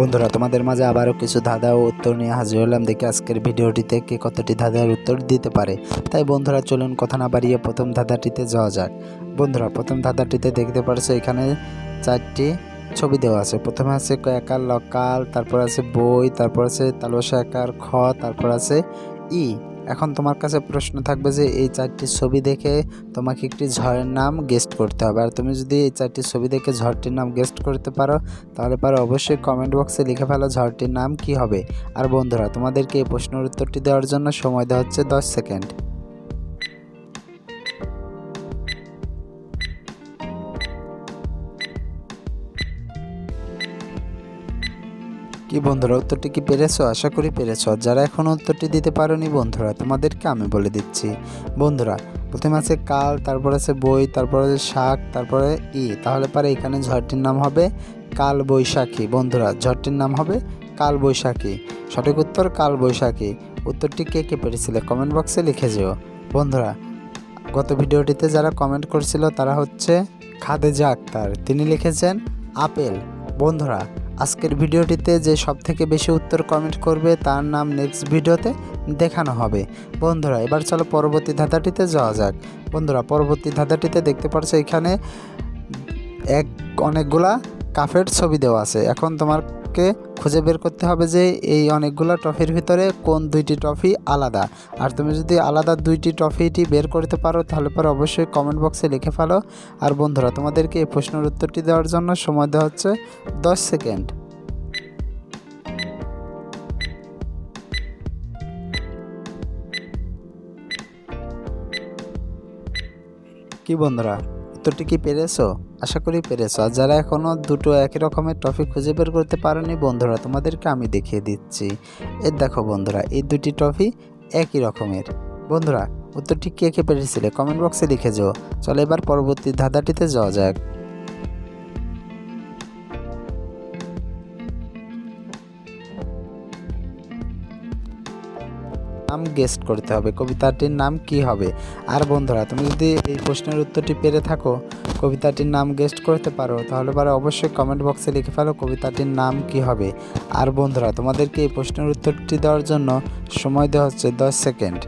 বন্ধুরা, তোমাদের মাঝে আবারও কিছু ধাঁধা ও উত্তর নিয়ে হাজির হলাম। দেখি আজকের ভিডিওটিতে কে কতটি ধাঁধার উত্তর দিতে পারে। তাই বন্ধুরা, চলুন কথা না বাড়িয়ে প্রথম ধাঁধাটিতে যাওয়া যাক। বন্ধুরা, প্রথম ধাঁধাটিতে দেখতে পারছ, এখানে চারটি ছবি দেওয়া আছে। প্রথমে আছে একার লকাল তারপর আছে বই, তারপর আছে তালবসা একার, খ, তারপর আছে ই। এখন তোমার কাছে প্রশ্ন থাকবে যে এই চারটি ছবি দেখে তোমাকে একটি ঝড়ের নাম গেস্ট করতে হবে। আর তুমি যদি এই চারটি ছবি দেখে ঝড়টির নাম গেস্ট করতে পারো, তাহলে পারো অবশ্যই কমেন্ট বক্সে লিখে ফেলো ঝড়টির নাম কি হবে। আর বন্ধুরা, তোমাদেরকে এই প্রশ্নের উত্তরটি দেওয়ার জন্য সময় দেওয়া হচ্ছে দশ সেকেন্ড কি বন্ধুরা, উত্তরটি কি পেরেছ? আশা করি পেরেছ। যারা এখনও উত্তরটি দিতে পারোনি বন্ধুরা, তোমাদেরকে আমি বলে দিচ্ছি। বন্ধুরা, প্রথমে আছে কাল, তারপর আছে বই, তারপর আছে শাক, তারপরে ই। তাহলে পারে এখানে ঝড়টির নাম হবে কাল বৈশাখী বন্ধুরা, ঝড়টির নাম হবে কাল বৈশাখী সঠিক উত্তর কাল বৈশাখী উত্তরটি কে কে পেরেছিলে? কমেন্ট বক্সে লিখে যেও। বন্ধুরা, গত ভিডিওটিতে যারা কমেন্ট করছিল তারা হচ্ছে খাদেজা আক্তার। তিনি লিখেছেন, আপেল। বন্ধুরা আজকের ভিডিওটিতে যে সব থেকে বেশি উত্তর কমেন্ট করবে তার নাম নেক্সট ভিডিওতে দেখানো হবে। বন্ধুরা, এবার চলো পরবর্তী ধাঁধাটিতে যাওয়া যাক। বন্ধুরা, পরবর্তী ধাঁধাটিতে দেখতে পাচ্ছ এখানে এক অনেকগুলা কাফের ছবি দেওয়া আছে। এখন তোমাকে খুঁজে বের করতে হবে যে এই অনেকগুলো ট্রফির ভিতরে কোন দুইটি ট্রফি আলাদা। আর তুমি যদি আলাদা দুইটি ট্রফিটি বের করতে পারো, তাহলে পরে অবশ্যই কমেন্ট বক্সে লিখে ফেলো। আর বন্ধুরা, তোমাদেরকে এই প্রশ্নের উত্তরটি দেওয়ার জন্য সময় দেওয়া হচ্ছে দশ সেকেন্ড। কি বন্ধুরা, উত্তরটি কি পেরেছ? আশা করি পেরেছ। যারা এখনও দুটো একই রকমের ট্রফি খুঁজে বের করতে পারেনি, বন্ধুরা, তোমাদেরকে আমি দেখিয়ে দিচ্ছি। এর দেখো বন্ধুরা, এই দুটি ট্রফি একই রকমের। বন্ধুরা, উত্তরটি কে কে পেরেছিলে? কমেন্ট বক্সে লিখে যাও। চলো এবার পরবর্তী ধাঁধাটিতে যাওয়া যাক। নাম গেস্ট করতে হবে। কবিতাটির নাম কি হবে? আর বন্ধুরা, তুমি যদি এই প্রশ্নের উত্তরটি পেরে থাকো কবিতাটির নাম গেস্ট করতে পারো, তাহলে পরে অবশ্যই কমেন্ট বক্সে লিখে ফেলো কবিতাটির নাম কি হবে। আর বন্ধুরা, তোমাদেরকে এই প্রশ্নের উত্তরটি দেওয়ার জন্য সময় দেওয়া হচ্ছে দশ সেকেন্ড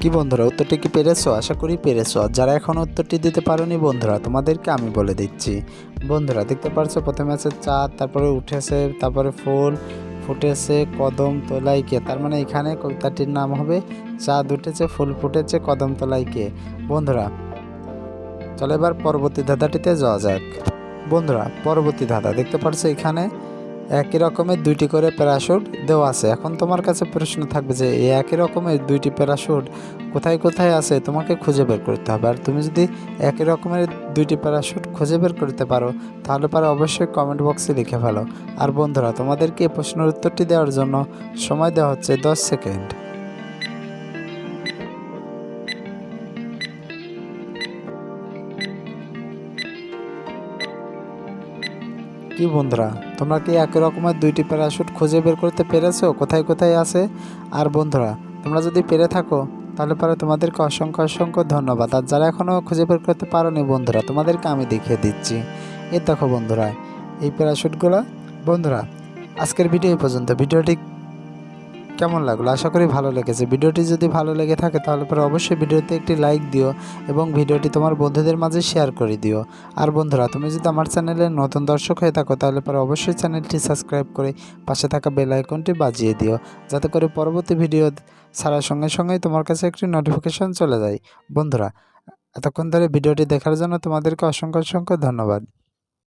কি বন্ধুরা, উত্তরটি কি পেরেছ? আশা করি পেরেছ। যারা এখন উত্তরটি দিতে পারোনি বন্ধুরা, তোমাদেরকে আমি বলে দিচ্ছি। বন্ধুরা, দেখতে পারছ প্রথমে আছে চাঁদ, তারপরে উঠেছে, তারপরে ফুল ফুটেছে কদম তোলাইকে তার মানে এখানে কবিতাটির নাম হবে, চাঁদ উঠেছে, ফুল ফুটেছে কদম তোলাইকে বন্ধুরা, চলো এবার পরবর্তী ধাঁধাটিতে যাওয়া যাক। বন্ধুরা, পরবর্তী ধাঁধা দেখতে পারছ এখানে? একই রকমের দুইটি করে প্যারাশুট দেওয়া আছে। এখন তোমার কাছে প্রশ্ন থাকবে যে, এই একই রকমের দুইটি প্যারাশুট কোথায় কোথায় আছে? তোমাকে খুঁজে বের করতে হবে। আর তুমি যদি একই রকমের দুইটি প্যারাশুট খুঁজে বের করতে পারো, তাহলে পরে অবশ্যই কমেন্ট বক্সে লিখে ফেলো। আর বন্ধুরা, তোমাদেরকে প্রশ্নের উত্তরটি দেওয়ার জন্য সময় দেওয়া হচ্ছে দশ সেকেন্ড। কি বন্ধুরা, তোমরা কি একই রকমের দুইটি প্যারাশুট খুঁজে বের করতে পেরেছ? কোথায় কোথায় আছে? আর বন্ধুরা, তোমরা যদি পেরে থাকো, তাহলে পরে তোমাদেরকে অসংখ্য অসংখ্য ধন্যবাদ। আর যারা এখনও খুঁজে বের করতে পারোনি বন্ধুরা, তোমাদেরকে আমি দেখিয়ে দিচ্ছি। এই দেখো বন্ধুরা, এই প্যারাশুটগুলো বন্ধুরা, আজকের ভিডিও এই পর্যন্ত। ভিডিওটি কেমন লাগল? আশা করি ভালো লেগেছে। ভিডিওটি যদি ভালো লেগে থাকে তাহলে পরে অবশ্যই ভিডিওতে একটি লাইক দিও এবং ভিডিওটি তোমার বন্ধুদের মাঝে শেয়ার করে দিও। আর বন্ধুরা, তুমি যদি আমার চ্যানেলে নতুন দর্শক হয়ে থাকো তাহলে পরে অবশ্যই চ্যানেলটি সাবস্ক্রাইব করে পাশে থাকা বেল আইকনটি বাজিয়ে দিও, যাতে করে পরবর্তী ভিডিও ছাড়ার সঙ্গে সঙ্গেই তোমার কাছে একটি নোটিফিকেশন চলে যায়। বন্ধুরা, এতক্ষণ ধরে ভিডিওটি দেখার জন্য তোমাদেরকে অসংখ্য অসংখ্য ধন্যবাদ।